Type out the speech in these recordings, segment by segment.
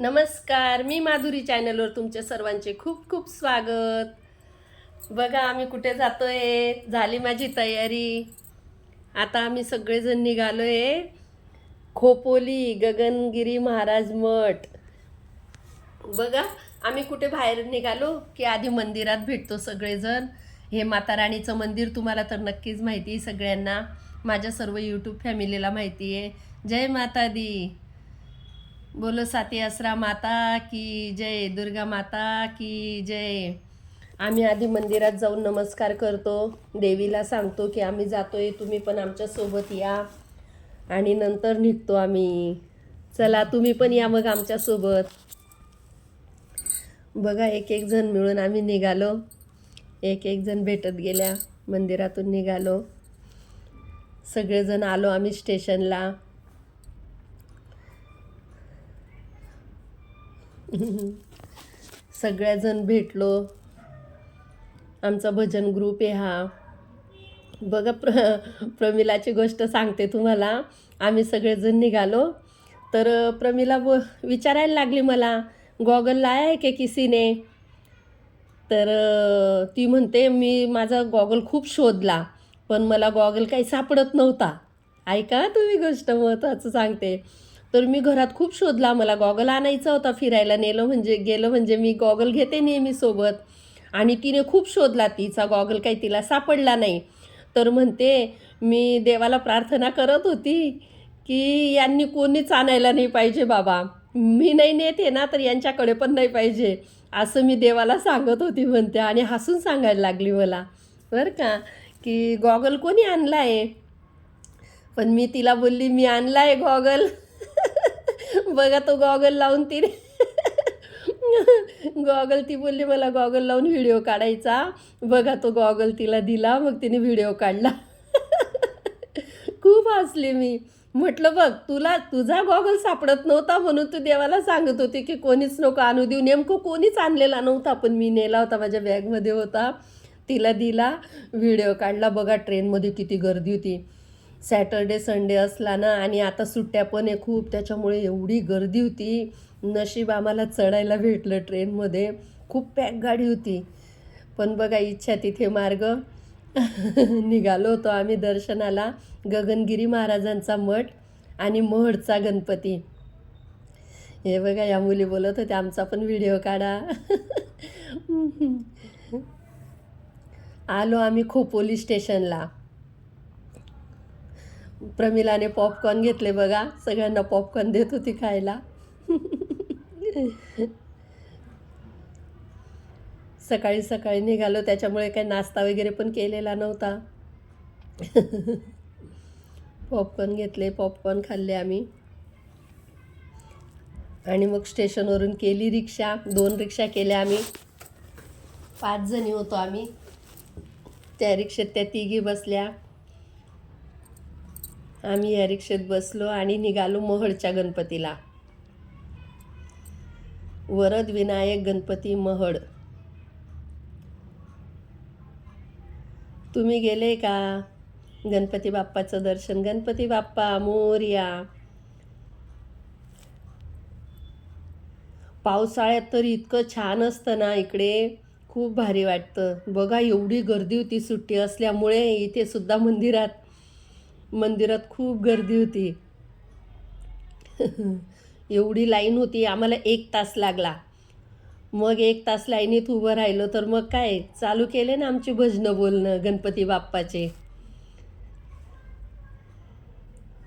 नमस्कार मी माधुरी चॅनलवर तुमच्या सर्वांचे खूप खूप स्वागत. बघा आम्ही कुठे जातो आहे झाली माझी तयारी. आता आम्ही सगळेजण निघालो आहे खोपोली गगनगिरी महाराज मठ. बघा आम्ही कुठे बाहेर निघालो की आधी मंदिरात भेटतो सगळेजण. हे माता राणीचं मंदिर तुम्हाला तर नक्कीच माहिती आहे सगळ्यांना. माझ्या सर्व यूट्यूब फॅमिलीला माहिती आहे. जय माता दी. बोलो साथी असरा माता की जय दुर्गा माता की जय. आम्ही आधी मंदिरात जाऊन नमस्कार करतो. देवीला सांगतो की आम्ही जातोय तुम्ही पण आमच्यासोबत या. आणि नंतर निघतो आम्ही. चला तुम्ही पण या मग आमच्यासोबत बघा एक एक जण मिळून आम्ही निघालो. एक एक जण भेटत गेल्या. मंदिरातून निघालो. सगळेजण आलो आम्ही स्टेशनला. सगळ्याजण भेटलो. आमचा भजन ग्रुप आहे हा. बघा प्र प्रमिलाची गोष्ट सांगते तुम्हाला. आम्ही सगळेजण निघालो. तर प्रमिला ब विचारायला लागली मला. गॉगल लाया आहे की किसीने? तर ती म्हणते मी माझा गॉगल खूप शोधला पण मला गॉगल काही सापडत नव्हता. ऐका तुम्ही गोष्ट महत्त्वाचं सांगते. तर मी घरात खूप शोधला मला गॉगल आणायचा होता फिरायला नेलं म्हणजे गेलं म्हणजे मी गॉगल घेते नेहमी सोबत. आणि तिने खूप शोधला तिचा गॉगल काही तिला सापडला नाही. तर म्हणते मी देवाला प्रार्थना करत होती की यांनी कोणीच आणायला नाही पाहिजे बाबा. मी नाही नेते ना तर यांच्याकडे पण नाही पाहिजे. असं मी देवाला सांगत होती म्हणते आणि हसून सांगायला लागली मला. बरं का? की गॉगल कोणी आणला आहे पण मी तिला बोलली मी आणला आहे गॉगल. बघा तो गॉगल लावून तिने गॉगल ती बोलली मला गॉगल लावून व्हिडिओ काढायचा. बघा तो गॉगल तिला दिला मग तिने व्हिडिओ काढला. खूप हसले मी. म्हटलं बघ तुला तुझा गॉगल सापडत नव्हता म्हणून तू देवाला सांगत होती की कोणीच नको आणू देऊ. नेमकं कोणीच आणलेला नव्हता पण मी नेला होता माझ्या बॅगमध्ये होता. तिला दिला व्हिडिओ काढला. बघा ट्रेनमध्ये किती गर्दी होती. सॅटर्डे संडे असला ना आणि आता सुट्ट्या पण आहे खूप त्याच्यामुळे एवढी गर्दी होती. नशीब आम्हाला चढायला भेटलं ट्रेनमध्ये. खूप पॅक गाडी होती. पण बघा इच्छा तिथे मार्ग. निघालो होतो आम्ही दर्शनाला. गगनगिरी महाराजांचा मठ आणि महडचा गणपती. हे बघा या मुली बोलत होत्या आमचा पण व्हिडिओ काढा. आलो आम्ही खोपोली स्टेशनला. प्रमिलाने पॉपकॉर्न घेतले बघा. सगळ्यांना पॉपकॉर्न देत होती खायला. सकाळी सकाळी निघालो. त्याच्यामुळे काही नाश्ता वगैरे पण केलेला नव्हता. पॉपकॉर्न घेतले. पॉपकॉर्न खाल्ले आम्ही. आणि मग स्टेशनवरून केली रिक्षा. दोन रिक्षा केल्या आम्ही. पाच जणी होतो आम्ही. त्या रिक्षेत त्या तिघी बसल्या. आम्ही या रिक्षेत बसलो आणि निघालो महडच्या गणपतीला. वरद विनायक गणपती महड. तुम्ही गेले का? गणपती बाप्पाचं दर्शन. गणपती बाप्पा मोर्या. पावसाळ्यात तर इतकं छान असतं ना इकडे. खूप भारी वाटतं. बघा एवढी गर्दी होती सुट्टी असल्यामुळे इथे सुद्धा मंदिरात मंदिरात खूप गर्दी होती. एवढी लाईन होती आम्हाला एक तास लागला. मग एक तास लाईनीत उभं राहिलो तर मग काय चालू केले ना आमची भजनं बोलणं गणपती बाप्पाचे.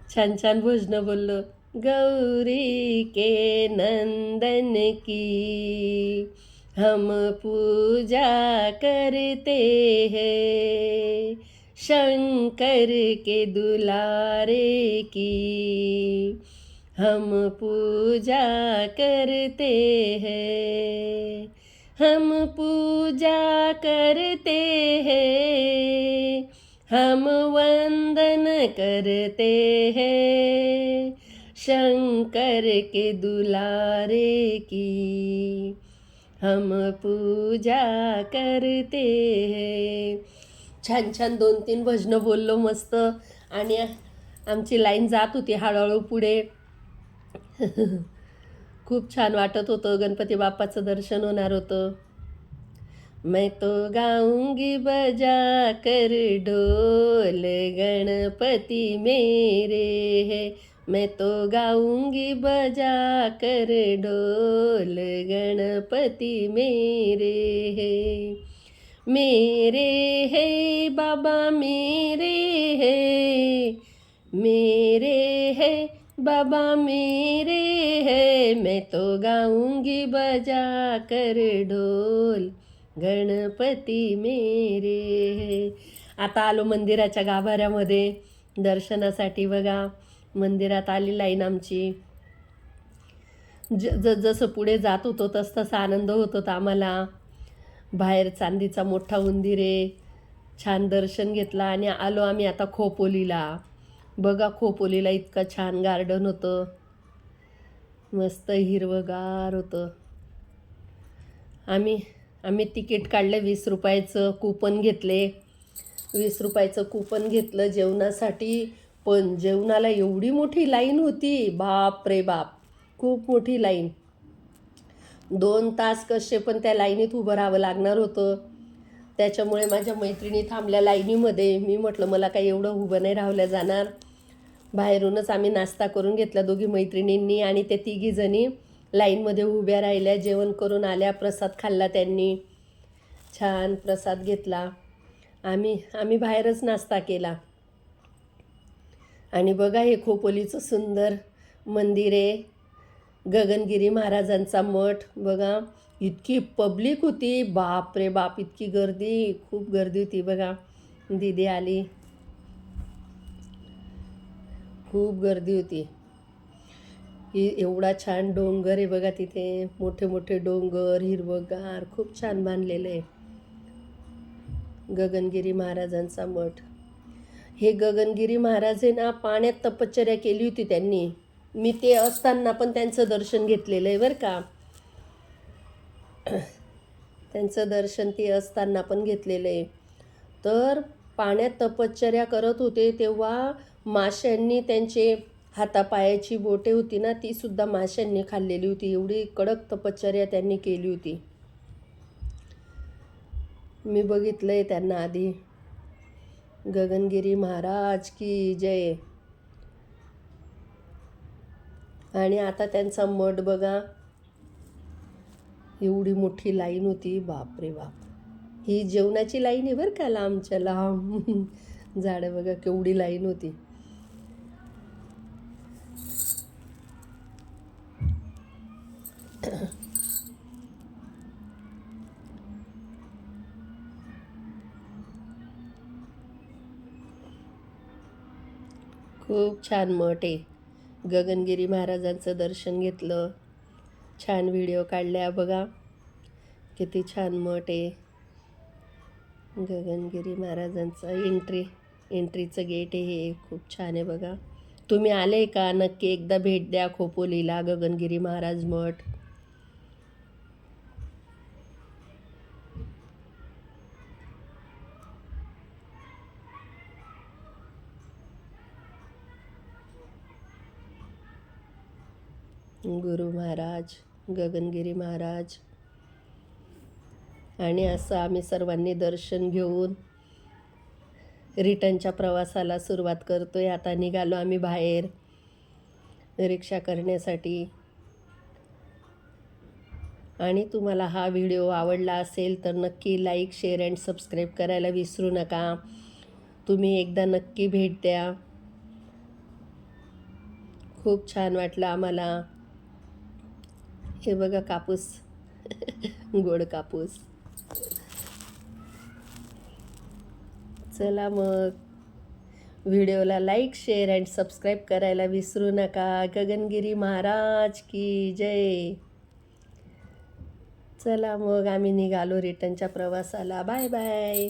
छान छान भजनं बोललो गौरी के नंदन की हम पूजा करते हैं. शंकर के दुलारे की। हम पूजा करते हैं, हम पूजा करते हैं, हम वंदन करते हैं, शंकर के दुलारे की। हम पूजा करते हैं छान छान दोन तीन भजनं बोललो मस्त. आणि आमची लाईन जात होती हळूहळू पुढे. खूप छान वाटत होतं. गणपती बाप्पाचं दर्शन होणार होतं. मैं तो गाऊंगी बजा कर ढोल गणपति मेरे है. मैं तो गाऊंगी बजा कर ढोल गणपति मेरे है. मेरे है बाबा मेरे है। मेरे है बाबा मेरे है। मैं तो गाऊंगी बजा कर ढोल। गणपती मेरे है। आता आलो मंदिराच्या गाभाऱ्यामध्ये दर्शनासाठी बघा. मंदिरात आली लाईन आमची. ज ज जसं पुढे जात होतो तस तसा आनंद होत होता आम्हाला. बाहेर चांदीचा मोठा उंदीर आहे. छान दर्शन घेतला आणि आलो आम्ही आता खोपोलीला. बघा खोपोलीला इतकं छान गार्डन होतं. मस्त हिरवंगार होतं. आम्ही आम्ही तिकीट काढलं वीस रुपयाचं कुपन घेतले. वीस रुपयाचं कुपन घेतलं जेवणासाठी. पण जेवणाला एवढी मोठी लाईन होती. बाप रे बाप. खूप मोठी लाईन दोन तास कसे पण त्या लाईनीत उभं राहावं लागणार होतं. त्याच्यामुळे माझ्या मैत्रिणी थांबल्या लाईनीमध्ये. मी म्हटलं मला काही एवढं उभं नाही राहल्या जाणार. बाहेरूनच आम्ही नाश्ता करून घेतला दोघी मैत्रिणींनी आणि ते तिघीजणी लाईनमध्ये उभ्या राहिल्या. जेवण करून आल्या प्रसाद खाल्ला त्यांनी. छान प्रसाद घेतला. आम्ही आम्ही बाहेरच नाश्ता केला. आणि बघा हे खोपोलीचं सुंदर मंदिर आहे. गगनगिरी महाराजांचा मठ. बघा इतकी पब्लिक होती. बाप रे बाप इतकी गर्दी खूप गर्दी होती बघा. दिदी आली. खूप गर्दी होती. ही एवढा छान डोंगर आहे बघा तिथे. मोठे मोठे डोंगर हिरवगार खूप छान बांधलेलं आहे. गगनगिरी महाराजांचा मठ. हे गगनगिरी महाराज आहे ना पाण्यात तपश्चर्या केली होती त्यांनी. मी ते असताना पण त्यांचं दर्शन घेतलेलं आहे बरं का. त्यांचं दर्शन ते असताना पण घेतलेलं आहे. तर पाण्यात तपश्चर्या करत होते तेव्हा माशांनी त्यांचे हातापायाची बोटे होती ना ती सुद्धा माशांनी खाल्लेली होती. एवढी कडक तपश्चर्या त्यांनी केली होती. मी बघितलं आहे त्यांना आधी. गगनगिरी महाराज की जय. आणि आता त्यांचा मठ बघा. एवढी मोठी लाईन होती. बाप रे बाप. ही जेवणाची लाईन आहे बरं का लांबच्या लांब. झाडं बघा केवढी लाईन होती. खूप छान मठ आहे. गगनगिरी महाराजांचं दर्शन घेतलं. छान व्हिडिओ काढल्या. बघा किती छान मठ आहे. गगनगिरी महाराजांचं एंट्री एंट्रीचं गेट आहे. हे खूप छान आहे बघा. तुम्ही आले का? नक्की एकदा भेट द्या खोपोलीला गगनगिरी महाराज मठ. गुरु महाराज गगनगिरी महाराज. आणि असं आम्ही सर्वांनी दर्शन घेऊन रिटर्नच्या प्रवासाला सुरुवात करतो आहे आता निघालो आम्ही बाहेर रिक्षा करण्यासाठी. आणि तुम्हाला हा व्हिडिओ आवडला असेल तर नक्की लाईक शेअर अँड सबस्क्राईब करायला विसरू नका. तुम्ही एकदा नक्की भेट द्या. खूप छान वाटलं आम्हाला. हे बघा कापूस. गोड कापूस. चला मग. व्हिडिओला लाईक शेअर अँड सबस्क्राईब करायला विसरू नका. गगनगिरी महाराज की जय. चला मग आम्ही निघालो रिटर्नच्या प्रवासाला. Bye bye.